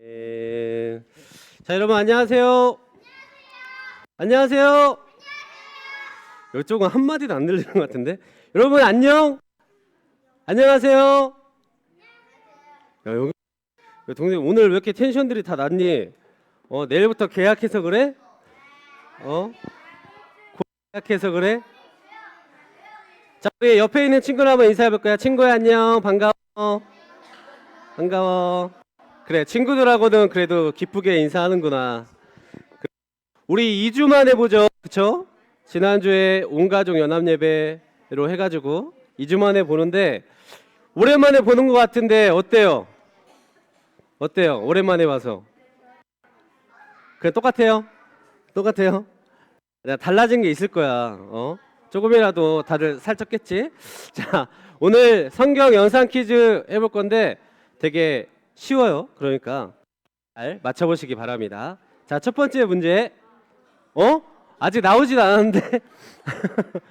예. 자 여러분 안녕하세요. 안녕하세요. 이쪽은 한 마디도 안 들리는 것 같은데. 여러분 안녕. 안녕하세요. 야 여기 야, 동생 오늘 왜 이렇게 텐션들이 다 낮니? 어 내일부터 계약해서 그래? 어? 고- 계약해서 그래? 자 우리 옆에 있는 친구를 한번 인사해 볼 거야. 친구야 안녕 반가워. 반가워. 그래 친구들하고는 그래도 기쁘게 인사하는구나. 그- 우리 2주 만에 보죠, 그쵸? 지난주에 온 가족 연합 예배로 해가지고 2주 만에 보는데 오랜만에 보는 것 같은데 어때요? 어때요? 오랜만에 봐서 그래 똑같아요? 똑같아요? 달라진 게 있을 거야. 어? 조금이라도 다들 살쪘겠지? 자, 오늘 성경 연상 퀴즈 해볼 건데 되게 쉬워요. 그러니까 잘 맞춰보시기 바랍니다. 자, 첫 번째 문제. 어? 아직 나오진 않았는데.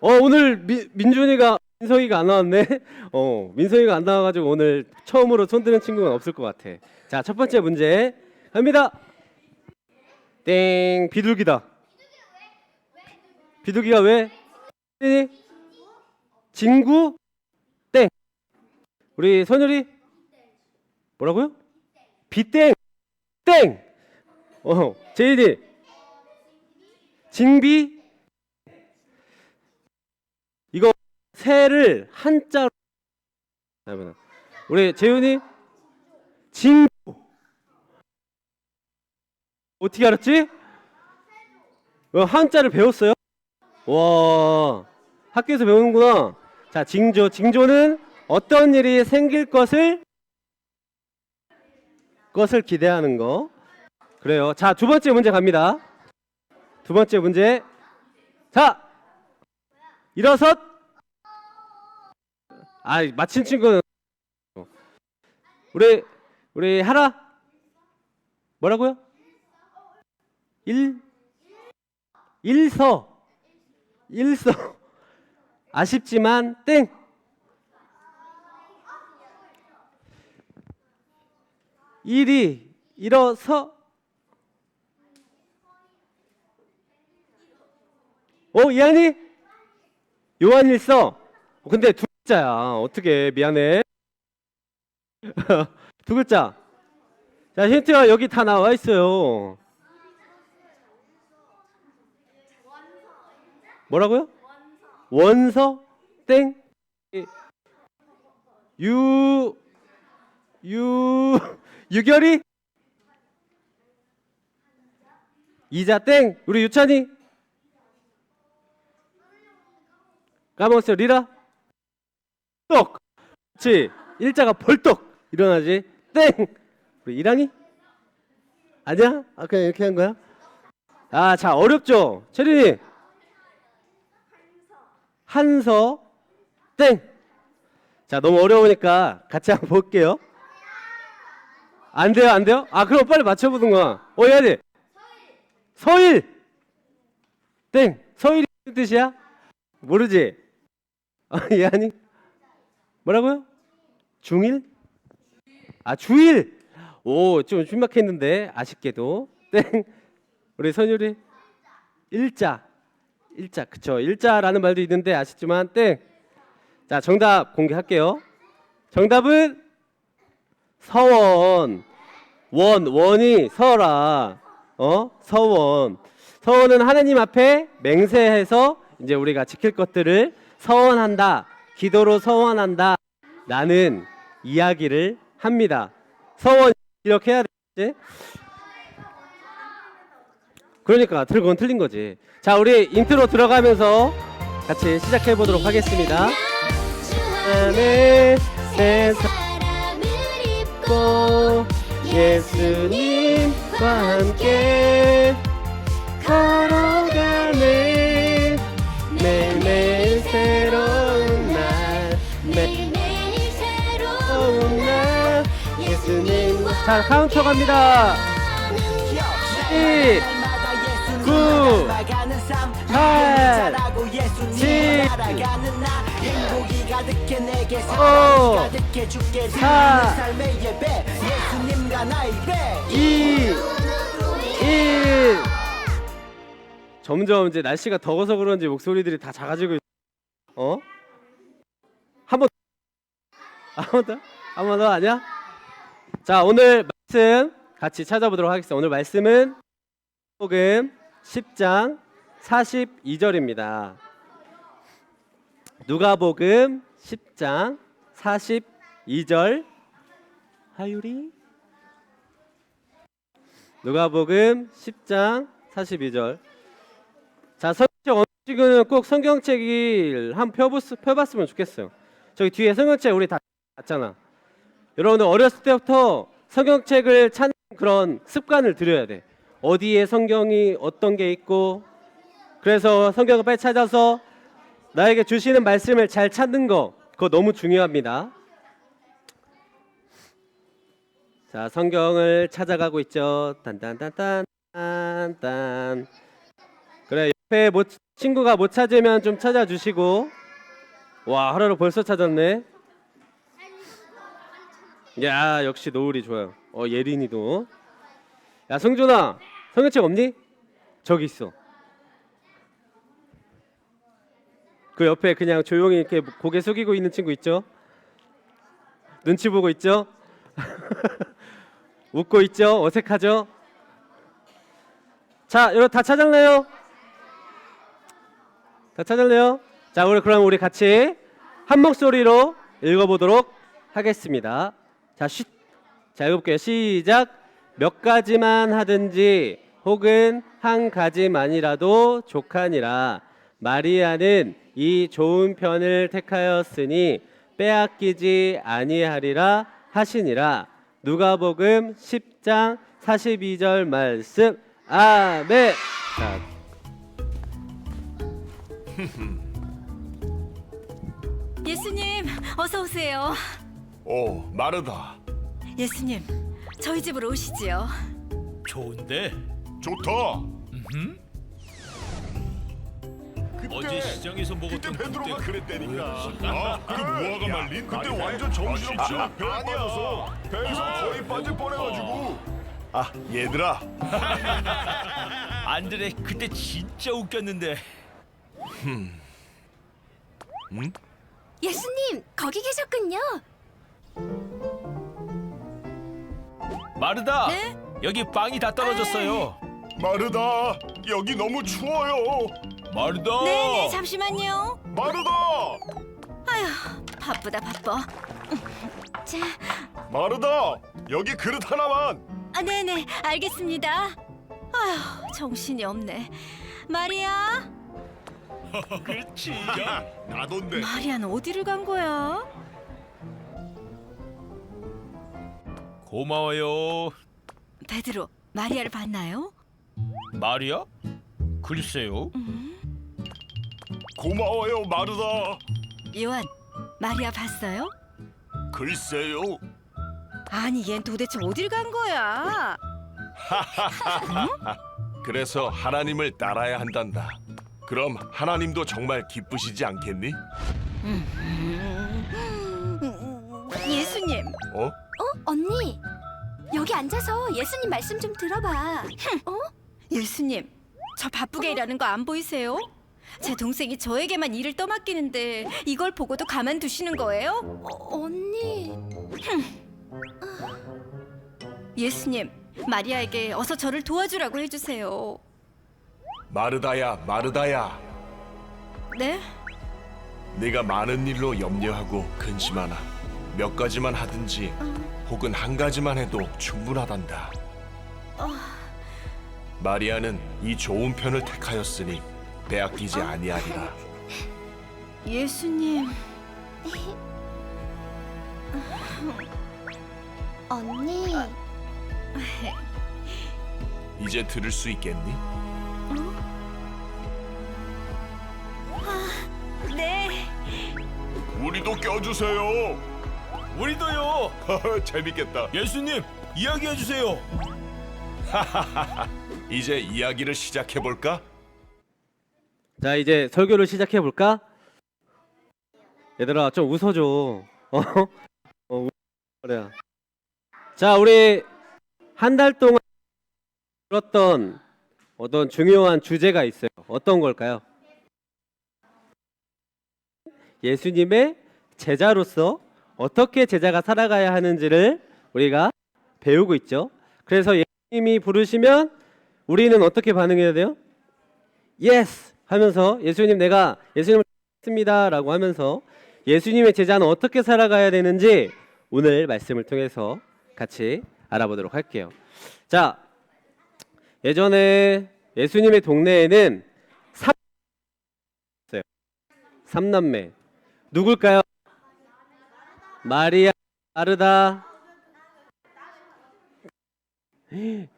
어, 오늘 미, 민준이가 민성이가 안 나왔네. 어, 민성이가 안 나와가지고 오늘 처음으로 손드는 친구는 없을 것 같아. 자, 첫 번째 문제 갑니다. 땡, 비둘기다. 비둘기가 왜? 네. 진구? 땡. 우리 선율이 뭐라고요? 비땡. 땡. 어, 제이디. 징비? 이거 새를 한자로 잠깐만. 우리 재윤이 징구. 어떻게 알았지? 어, 한자를 배웠어요? 와 학교에서 배우는구나. 자 징조 징조는 어떤 일이 생길 것을 것을 기대하는 거. 그래요. 자 두 번째 문제 갑니다. 두 번째 문제. 자 일어섰. 아 마친 친구는 우리 우리 하라 뭐라고요? 일 일서 일서 아쉽지만 땡 일이 일어서 어 이한이? 요한일서 어, 근데 두 글자야. 어떻게 미안해. 두 글자. 자 힌트가 여기 다 나와 있어요. 뭐라고요? 원서 땡. 유, 유, 유결이? 이자 땡. 우리 유찬이? 까먹었어요. 리라? 떡. 그렇지. 일자가 벌떡 일어나지. 땡. 우리 이랑이? 아니야? 아, 그냥 이렇게 한 거야? 아, 자, 어렵죠? 체린이? 한서 땡. 자 너무 어려우니까 같이 한번 볼게요. 안 돼요, 안 돼요? 아 그럼 빨리 맞춰보는 거야. 어 해야지. 서일. 땡. 서일이 무슨 뜻이야? 모르지. 아 예안이 뭐라고요? 중일? 아 주일. 오좀 쥰막했는데 아쉽게도 땡. 우리 선율이 일자. 일자 그쵸 일자라는 말도 있는데 아쉽지만 땡 자 정답 공개할게요 정답은 서원. 원 원이 서라. 어? 서원. 서원은 하나님 앞에 맹세해서 이제 우리가 지킬 것들을 서원한다. 기도로 서원한다. 라는 이야기를 합니다. 서원 이렇게 해야 되지? 그러니까 그건 틀린 거지. 자, 우리 인트로 들어가면서 같이 시작해 보도록 하겠습니다. 안에 세상을 입고 예수님과 함께 걸어가네. 매일매일 새로운 날. 매일매일 새로운 날. 예수님 자 카운터 갑니다. 일, 구, 팔, 칠, 오. 사. 2 1 점점 이제 날씨가 더워서 그런지 목소리들이 다 작아지고 있... 어? 한번 한번 더? 한번더 아니야? 자 오늘 말씀 같이 찾아보도록 하겠습니다. 오늘 말씀은 복음 10장 42절입니다. 누가복음 10장 42절 하유리 누가복음 10장 42절. 자, 성경책 어느 꼭 성경책을 한 펴봤, 펴봤으면 좋겠어요. 저기 뒤에 성경책 우리 다 봤잖아. 여러분들 어렸을 때부터 성경책을 찾는 그런 습관을 들여야 돼. 어디에 성경이 어떤 게 있고 그래서 성경을 빨리 찾아서 나에게 주시는 말씀을 잘 찾는 거 그거 너무 중요합니다. 자, 성경을 찾아가고 있죠. 딴딴. 그래 옆에 못, 친구가 못 찾으면 좀 찾아주시고. 와 하루로 벌써 찾았네. 야 역시 노을이 좋아요. 어 예린이도. 야 성준아 성경책 없니? 저기 있어. 그 옆에 그냥 조용히 이렇게 고개 숙이고 있는 친구 있죠? 눈치 보고 있죠? 웃고 있죠? 어색하죠? 자, 여러분 다 찾았나요? 다 찾았나요? 자, 우리 그럼 우리 같이 한 목소리로 읽어보도록 하겠습니다. 자, 쉿. 자, 읽어볼게요. 시작. 몇 가지만 하든지 혹은 한 가지만이라도 족하니라. 마리아는 이 좋은 편을 택하였으니 빼앗기지 아니하리라 하시니라. 누가복음 10장 42절 말씀. 아멘. 자, 예수님, 어서 오세요. 오, 마르다. 예수님, 저희 집으로 오시지요. 좋은데 좋다. 어제 시장에서 그때 먹었던 베드로가 그때 그랬다니까. 아, 그 무화과 말린 그때 완전 정신없이 배에 빠져서 배에서 거의 빠질 뻔해가지고. 아, 얘들아. 안드레 그때 진짜 웃겼는데 예수님 거기 계셨군요. 마르다 네? 여기 빵이 다 떨어졌어요 마르다. 여기 너무 추워요. 마르다 네네, 잠시만요. 마르다. 아휴, 바쁘다 바빠. 자, 마르다. 여기 그릇 하나만. 아, 네네, 알겠습니다. 아휴, 정신이 없네. 마리아, 그렇지 야, 나돈데. 마리아는 어디를 간 거야? 고마워요 베드로, 마리아를 봤나요? 마리아? 글쎄요 고마워요, 마르다. 요한, 마리아 봤어요? 글쎄요. 아니, 얜 도대체 어딜 간 거야? 그래서 하나님을 따라야 한단다. 그럼 하나님도 정말 기쁘시지 않겠니? 예수님, 어? 어 언니 여기 앉아서 예수님 말씀 좀 들어봐. 어? 예수님, 저 바쁘게 일하는 거 안 보이세요? 제 동생이 저에게만 일을 떠맡기는데 이걸 보고도 가만두시는 거예요? 어, 언니 예수님, 마리아에게 어서 저를 도와주라고 해주세요. 마르다야, 마르다야. 네? 네가 많은 일로 염려하고 근심하나 몇 가지만 하든지 혹은 한 가지만 해도 충분하단다. 마리아는 이 좋은 편을 택하였으니 빼앗기지 아니하리라. 예수님, 언니 이제 들을 수 있겠니? 네. 우리도 껴주세요. 우리도요 재밌겠다. 예수님 이야기해 주세요 이제 이야기를 시작해 볼까? 자 이제 설교를 시작해 볼까? 얘들아 좀 웃어줘. 어? 어 웃- 그래. 자 우리 한 달 동안 들었던 어떤 중요한 주제가 있어요. 어떤 걸까요? 예수님의 제자로서 어떻게 제자가 살아가야 하는지를 우리가 배우고 있죠. 그래서 예수님이 부르시면 우리는 어떻게 반응해야 돼요? 예스 하면서 예수님 내가 예수님을 믿습니다라고 하면서 예수님의 제자는 어떻게 살아가야 되는지 오늘 말씀을 통해서 같이 알아보도록 할게요. 자, 예전에 예수님의 동네에는. 삼남매 누굴까요? 마리아, 마르다.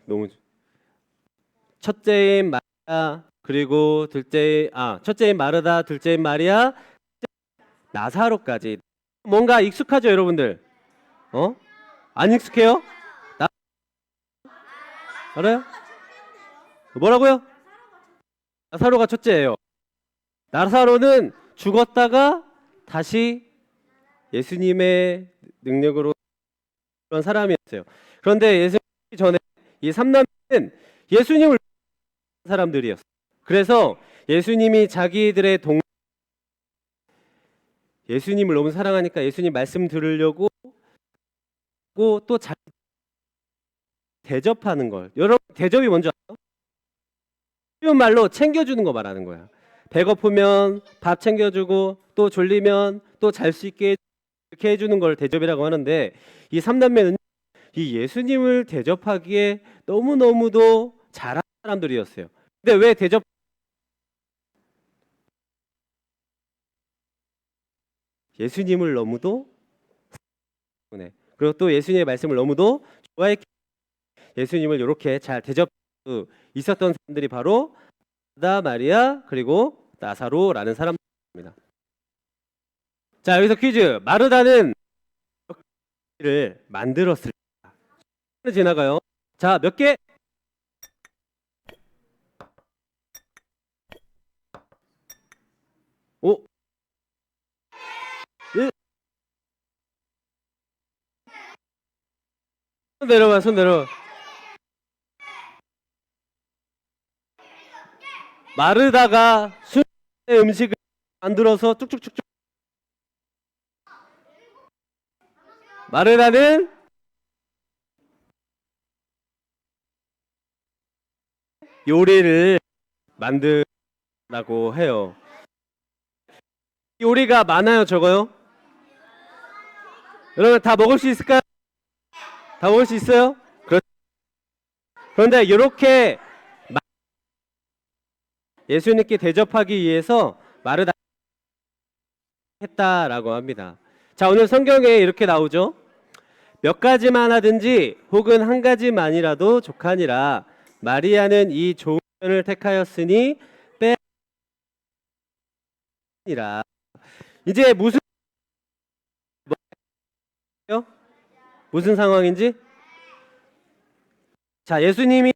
너무 좋- 첫째인 마리아 그리고 둘째 아 첫째인 마르다 둘째인 마리아 나사로까지 뭔가 익숙하죠 여러분들 어? 안 익숙해요? 나 알아요? 뭐라고요? 나사로가 첫째예요 나사로는 죽었다가 다시 예수님의 능력으로 그런 사람이었어요 그런데 예수님 전에 이 삼남매는 예수님을 사람들이었어요 그래서 예수님이 자기들의 동 예수님을 너무 사랑하니까 예수님 말씀 들으려고 또 자, 대접하는 걸. 여러분 대접이 뭔지 알아요? 쉬운 말로 챙겨주는 거 말하는 거야. 배고프면 밥 챙겨주고 또 졸리면 또 잘 수 있게 이렇게 해주는 걸 대접이라고 하는데 이 삼남매는 이 예수님을 대접하기에 너무 너무도 잘한 사람들이었어요. 근데 왜 대접 예수님을 너무도 그리고 또 예수님의 말씀을 너무도 좋아했기 예수님을 이렇게 잘 대접 수 있었던 사람들이 바로 마다 마리아 그리고 나사로라는 사람들입니다. 자 여기서 퀴즈 마르다는 를 만들었을 때 지나가요. 자 몇 개? 오손 내려봐, 손 내려. 마르다가 순의 음식을 만들어서 쭉쭉쭉쭉. 마르다는 요리를 만든다고 해요. 요리가 많아요, 적어요? 여러분 다 먹을 수 있을까요? 다 먹을 수 있어요? 그렇... 그런데 이렇게 마- 예수님께 대접하기 위해서 마르다 했다라고 합니다. 자 오늘 성경에 이렇게 나오죠. 몇 가지만 하든지 혹은 한 가지만이라도 족하니라 마리아는 이 좋은 면을 택하였으니 빼니라 이제 무슨 뭐요? 무슨 상황인지? 자, 예수님이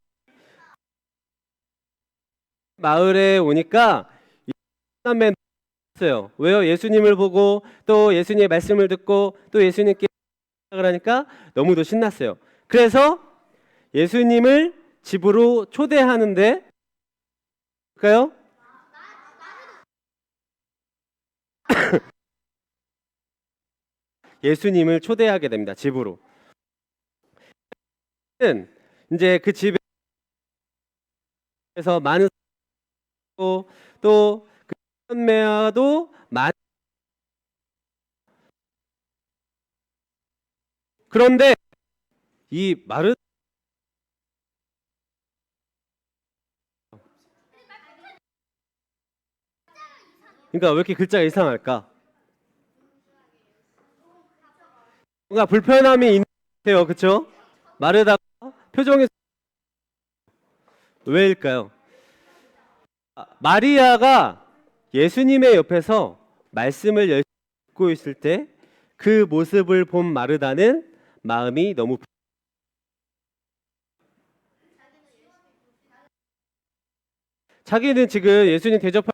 마을에 오니까 남매 어요 왜요? 예수님을 보고 또 예수님의 말씀을 듣고 또 예수님께 하니까 너무도 신났어요. 그래서 예수님을 집으로 초대하는데 볼까요? 예수님을 초대하게 됩니다. 집으로. 는 이제 그 집에서 많은 또그 선매와도 많 그런데 이 마르 그러니까 왜 이렇게 글자가 이상할까? 뭔가 불편함이 있는 것 같아요. 그렇죠? 마르다가 표정이 왜일까요? 아, 마리아가 예수님의 옆에서 말씀을 듣고 있을 때 그 모습을 본 마르다는 마음이 너무 불- 자기는 지금 예수님 대접할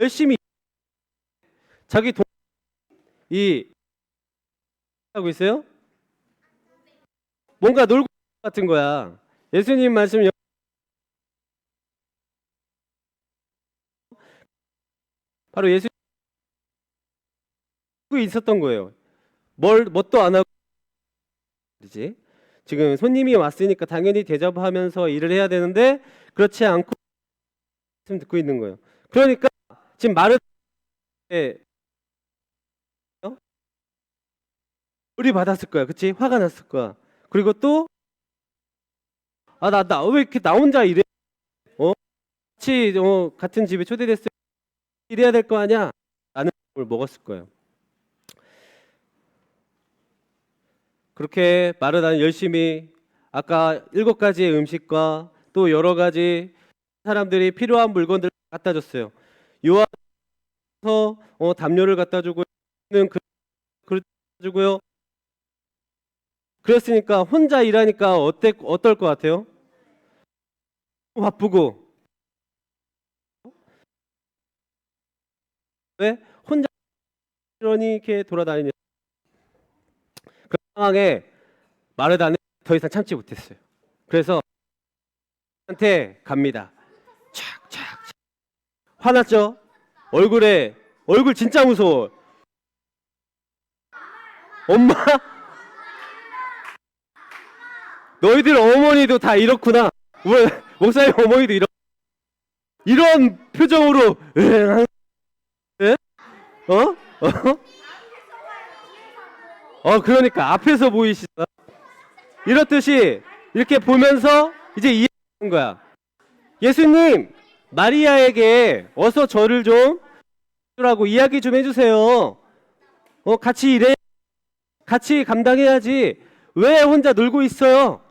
열심히 자기 돈이 하고 있어요? 뭔가 놀고 같은 거야. 예수님 말씀 여- 바로 예수 그 있었던 거예요. 뭘 뭣도 안 하고 그지? 지금 손님이 왔으니까 당연히 대접하면서 일을 해야 되는데 그렇지 않고 말씀 듣고 있는 거예요. 그러니까 지금 말을? 우리 받았을 거야, 그렇지? 화가 났을 거야. 그리고 또 아 나 나 왜 이렇게 나 혼자 이래? 어? 같이 어, 같은 집에 초대됐을 때 이래야 될 거 아니야? 라는 걸 먹었을 거예요. 그렇게 마르다는 열심히 아까 일곱 가지의 음식과 또 여러 가지 사람들이 필요한 물건들 갖다 줬어요. 요한서 어, 담요를 갖다 주고 는 그, 그릇 주고요. 그랬으니까 혼자 일하니까 어때 어떨 것 같아요? 바쁘고 왜 혼자 이렇게 돌아다니는 그 상황에 마르다는 더 이상 참지 못했어요. 그래서 한테 갑니다. 착착 화났죠? 얼굴에 얼굴 진짜 무서워. 엄마 너희들 어머니도 다 이렇구나. 왜 목사님 어머니도 이런 이런 표정으로 에? 에? 어? 어? 어 그러니까 앞에서 보이시다. 이렇듯이 이렇게 보면서 이제 이해하는 거야. 예수님 마리아에게 어서 저를 좀 라고 이야기 좀 해주세요. 어 같이 일해 같이 감당해야지 왜 혼자 놀고 있어요?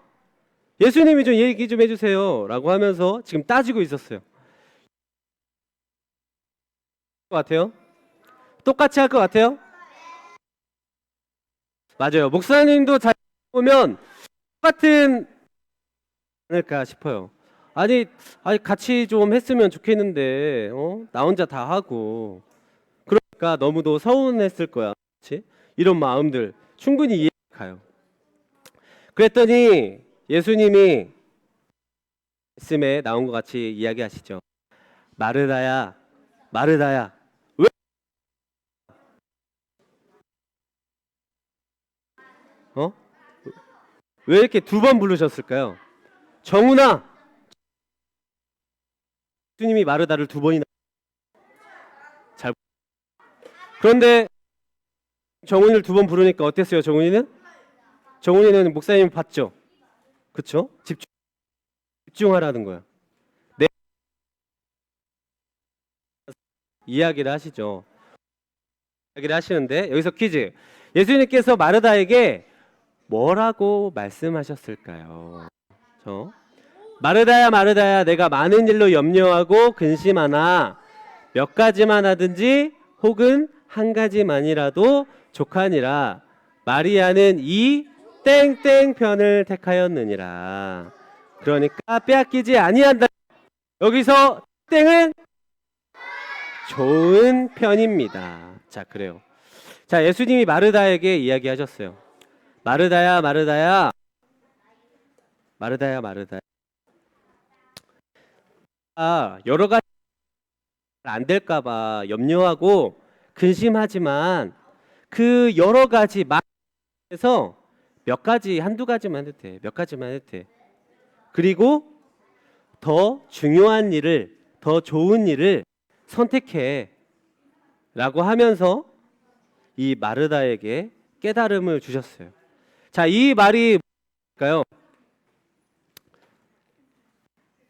예수님이 좀 얘기 좀 해주세요 라고 하면서 지금 따지고 있었어요. 것 같아요? 똑같이 할 것 같아요? 맞아요. 목사님도 잘 보면 똑같은 않을까 싶어요. 아니, 아니 같이 좀 했으면 좋겠는데, 어? 나 혼자 다 하고, 그러니까 너무도 서운했을 거야, 그렇지? 이런 마음들 충분히 이해 가요. 그랬더니 예수님이 말씀에 나온 것 같이 이야기하시죠. 마르다야, 마르다야, 어? 왜 이렇게 두 번 부르셨을까요? 정훈아, 예수님이 마르다를 두 번이나 잘 그런데 정훈이를 두 번 부르니까 어땠어요? 정훈이는? 정훈이는 목사님 봤죠? 그쵸? 집중 집중하라는 거야. 네 이야기를 하시죠. 이야기를 하시는데 여기서 퀴즈. 예수님께서 마르다에게 뭐라고 말씀하셨을까요? 저? 마르다야 마르다야 내가 많은 일로 염려하고 근심하나 몇 가지만 하든지 혹은 한 가지만이라도 족하니라. 마리아는 이 땡땡 편을 택하였느니라. 그러니까 빼앗기지 아니한다. 여기서 땡은 좋은 편입니다. 자 그래요. 자 예수님이 마르다에게 이야기하셨어요 마르다야 마르다야 마르다야 마르다야 아, 여러 가지 안 될까봐 염려하고 근심하지만 그 여러 가지 말에서 몇 가지 한두 가지만 해도 돼. 몇 가지만 해도 돼. 그리고 더 중요한 일을 더 좋은 일을 선택해 라고 하면서 이 마르다에게 깨달음을 주셨어요. 자, 이 말이 뭘까요?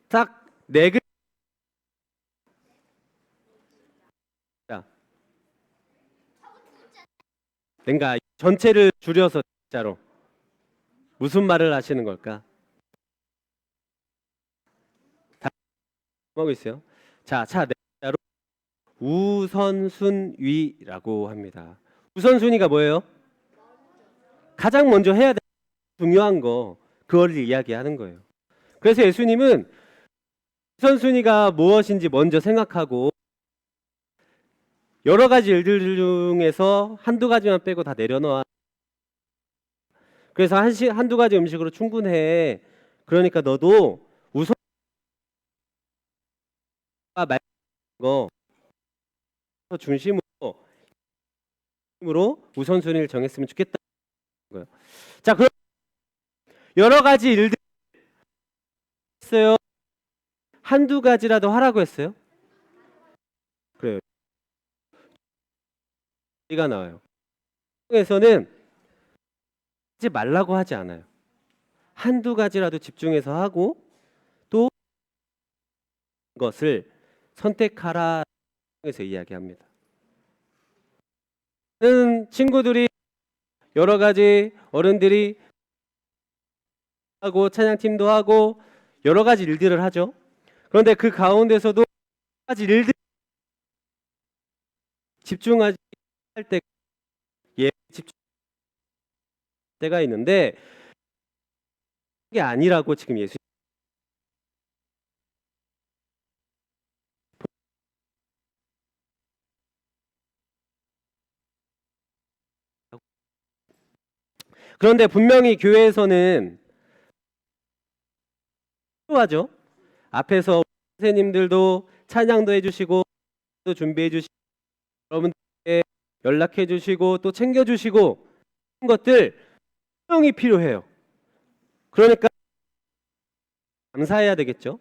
딱네 글 자. 뭔가 전체를 줄여서 진짜로 무슨 말을 하시는 걸까? 다 하고 있어요. 자, 차 네자로 우선순위라고 합니다. 우선순위가 뭐예요? 가장 먼저 해야 될 중요한 거 그걸 이야기하는 거예요. 그래서 여러 가지 일들 중에서 한두 가지만 빼고 다 내려놓아. 그래서 한 시, 한두 가지 음식으로 충분해. 그러니까 너도 우선 말거 중심으로 으로 우선순위를 정했으면 좋겠다. 거예요. 자, 그럼 여러 가지 일들 했어요. 한두 가지라도 하라고 했어요. 그래요. 가 나와요. 에서는 하지 말라고 하지 않아요. 한두 가지라도 집중해서 하고 또 것을 선택하라 에서 이야기합니다. 는 친구들이 여러 가지 어른들이 하고 찬양팀도 하고 여러 가지 일들을 하죠. 그런데 그 가운데서도 여러 가지 일들 집중하지 할때 예 집중 때가 있는데 그게 아니라고 지금 예수 그런데 분명히 교회에서는 필요하죠. 앞에서 선생님들도 찬양도 해주시고 또 준비해 주시고 여러분들께 연락해 주시고 또 챙겨 주시고 것들 분명히 필요해요. 그러니까 감사해야 되겠죠.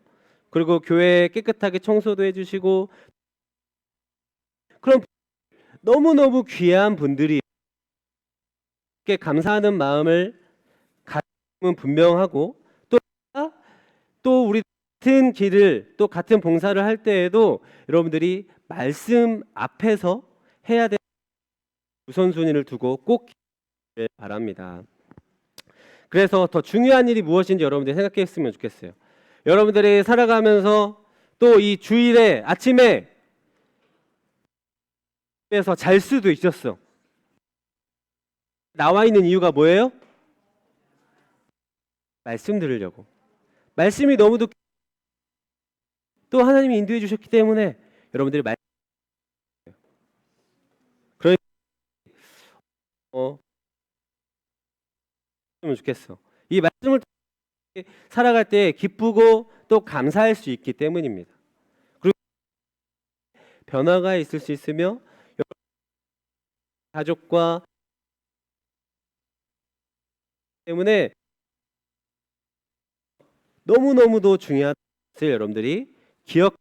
그리고 교회 깨끗하게 청소도 해주시고 그럼 너무 너무 귀한 분들이 께 감사하는 마음을 가슴은 분명하고 또, 또 우리 같은 길을 또 같은 봉사를 할 때에도 여러분들이 말씀 앞에서 해야 될 우선순위를 두고 꼭 바랍니다. 그래서 더 중요한 일이 무엇인지 여러분들이 생각했으면 좋겠어요. 여러분들이 살아가면서 또 이 주일에 아침에 에서 잘 수도 있었어. 나와 있는 이유가 뭐예요? 말씀 들으려고. 말씀이 너무도 또 하나님이 인도해 주셨기 때문에 여러분들이 말 그러 어면 좋겠어. 이 말씀을 살아갈 때 기쁘고 또 감사할 수 있기 때문입니다. 그리고 변화가 있을 수 있으며 가족과 때문에 너무너무도 중요한 것을 여러분들이 기억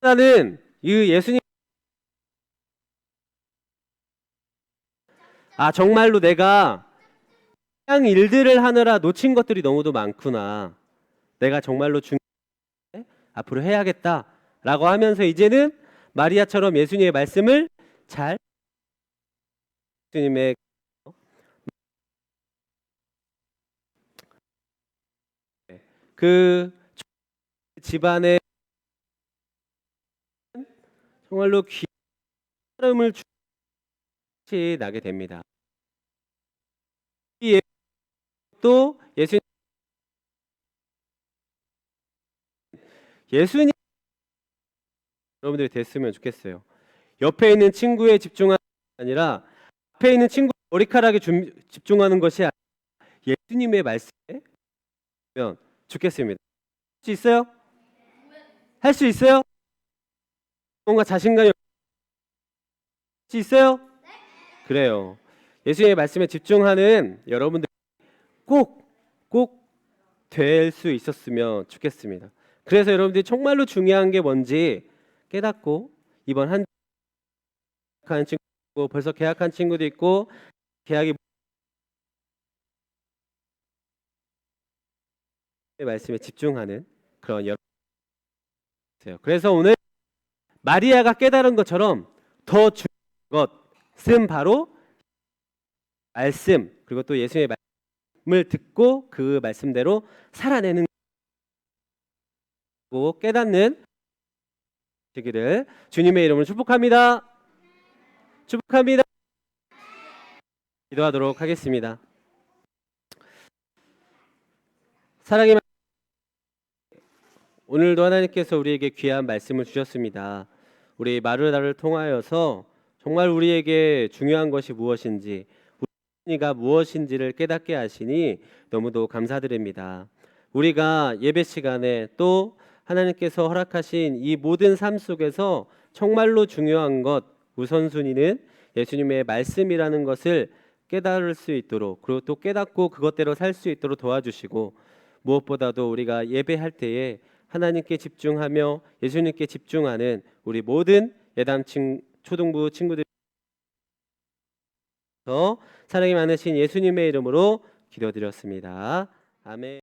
하나는 이 예수님 아 정말로 내가 그냥 일들을 하느라 놓친 것들이 너무도 많구나. 내가 정말로 중 앞으로 해야겠다라고 하면서 이제는 마리아처럼 예수님의 말씀을 잘 예수님의 그 집안에 정말로 귀함을 주 나게 됩니다. 이또 예수 예수님 여러분들이 됐으면 좋겠어요. 옆에 있는 친구에 집중하는 게 아니라 앞에 있는 친구 머리카락에 줌- 집중하는 것이 아니라 예수님의 말씀에 면 좋겠습니다. 할 수 있어요? 할 수 있어요? 뭔가 자신감이 할수 있어요? 그래요. 예수님의 말씀에 집중하는 여러분들 꼭 꼭 될 수 있었으면 좋겠습니다. 그래서 여러분들이 정말로 중요한 게 뭔지 깨닫고 이번 한 계약한 친구 벌써 계약한 친구도 있고 계약이 말씀에 집중하는 그런 여러 그래서 오늘 마리아가 깨달은 것처럼 더 중요한 것은 바로 말씀 그리고 또 예수님의 말씀을 듣고 그 말씀대로 살아내는 고 깨닫는 되기를 주님의 이름으로 축복합니다. 축복합니다. 기도하도록 하겠습니다. 사랑의 오늘도 하나님께서 우리에게 귀한 말씀을 주셨습니다. 우리 마르다를 통하여서 정말 우리에게 중요한 것이 무엇인지 우리가 무엇인지를 깨닫게 하시니 너무도 감사드립니다. 우리가 예배 시간에 또 하나님께서 허락하신 이 모든 삶 속에서 정말로 중요한 것 우선순위는 예수님의 말씀이라는 것을 깨달을 수 있도록 그리고 또 깨닫고 그것대로 살 수 있도록 도와주시고 무엇보다도 우리가 예배할 때에 하나님께 집중하며 예수님께 집중하는 우리 모든 예담 친 초등부 친구들 사랑이 많으신 예수님의 이름으로 기도드렸습니다. 아멘.